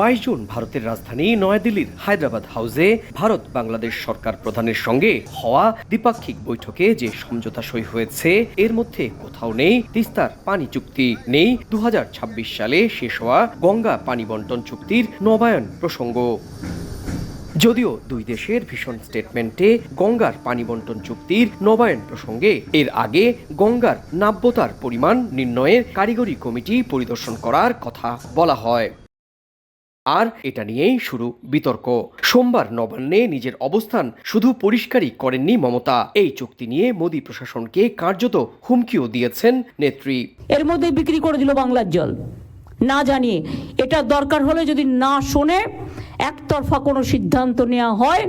বাইশ জুন ভারতের রাজধানী নয়াদিল্লির হায়দ্রাবাদ হাউসে ভারত বাংলাদেশ সরকার প্রধানের সঙ্গে হওয়া দ্বিপাক্ষিক বৈঠকে যে সমঝোতা সই হয়েছে, এর মধ্যে কোথাও নেই তিস্তার পানি চুক্তি, নেই দু হাজার ছাব্বিশ সালে শেষ হওয়া গঙ্গা পানি বন্টন চুক্তির নবায়ন প্রসঙ্গ। যদিও দুই দেশের ভীষণ স্টেটমেন্টে গঙ্গার পানি বন্টন চুক্তির নবায়ন প্রসঙ্গে, এর আগে গঙ্গার নাব্যতার পরিমাণ নির্ণয়ের কারিগরি কমিটি পরিদর্শন করার কথা বলা হয়। আর এটা নিয়েই শুরু বিতর্ক। সোমবার নবান্নে নিজের অবস্থান শুধু পরিষ্কারই করেননি মমতা। এই চুক্তি নিয়ে মোদী প্রশাসনকে কার্যত হুমকিও দিয়েছেন নেত্রী। এর মধ্যে বিক্রি করে দিল বাংলার জল। না জানিয়ে এটা দরকার হলে যদি না শোনে, একতরফা কোনো সিদ্ধান্ত নেওয়া হয়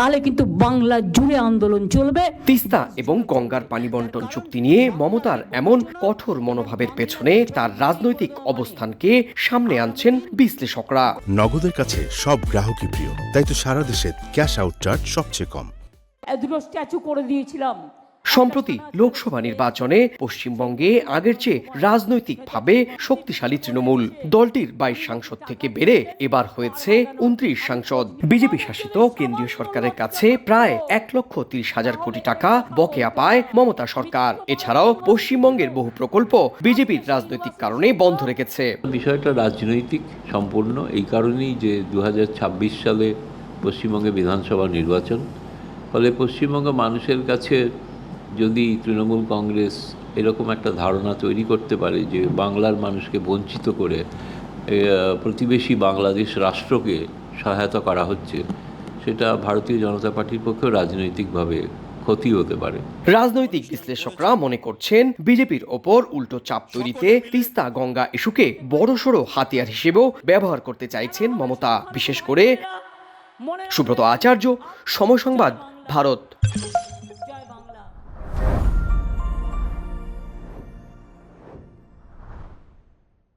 তাহলে কিন্তু বাংলা জুড়ে আন্দোলন চলবে। তিস্তা এবং গঙ্গার পানি বন্টন চুক্তি নিয়ে মমতার এমন কঠোর মনোভাবের পেছনে তার রাজনৈতিক অবস্থানকে সামনে আনছেন বিশ্লেষকরা। নগদের কাছে সব গ্রাহকই প্রিয় তাই তো সারা দেশে ক্যাশ আউট চার্জ সবচেয়ে কম। এ দুটো স্ট্যাচু করে দিয়েছিলাম। সম্প্রতি লোকসভা নির্বাচনে পশ্চিমবঙ্গে আগের চেয়ে রাজনৈতিকভাবে শক্তিশালী তৃণমূল। দলটির বাইশ সাংসদ থেকে বেড়ে এবার হয়েছে উনত্রিশ সাংসদ। বিজেপি শাসিত কেন্দ্রীয় সরকারের কাছে প্রায় এক লক্ষ তিরিশ হাজার কোটি টাকা বকেয়া পায় মমতা সরকার। এছাড়াও পশ্চিমবঙ্গের বহু প্রকল্প বিজেপির রাজনৈতিক কারণে বন্ধ রেখেছে। বিষয়টা রাজনৈতিক, সম্পূর্ণ। এই কারণেই যে দু হাজার ছাব্বিশ সালে পশ্চিমবঙ্গে বিধানসভা নির্বাচন, ফলে পশ্চিমবঙ্গ মানুষের কাছে যদি তৃণমূল কংগ্রেস এরকম একটা ধারণা তৈরি করতে পারে যে বাংলার মানুষকে বঞ্চিত করে প্রতিবেশী বাংলাদেশ রাষ্ট্রকে সহায়তা করা হচ্ছে, সেটা ভারতীয় জনতা পার্টির পক্ষেও রাজনৈতিকভাবে ক্ষতি হতে পারে। রাজনৈতিক বিশ্লেষকরা মনে করছেন, বিজেপির ওপর উল্টো চাপ তৈরিতে তিস্তা গঙ্গা ইস্যুকে বড়সড় হাতিয়ার হিসেবেও ব্যবহার করতে চাইছেন মমতা, বিশেষ করে সুব্রত আচার্য সময় সংবাদ ভারত।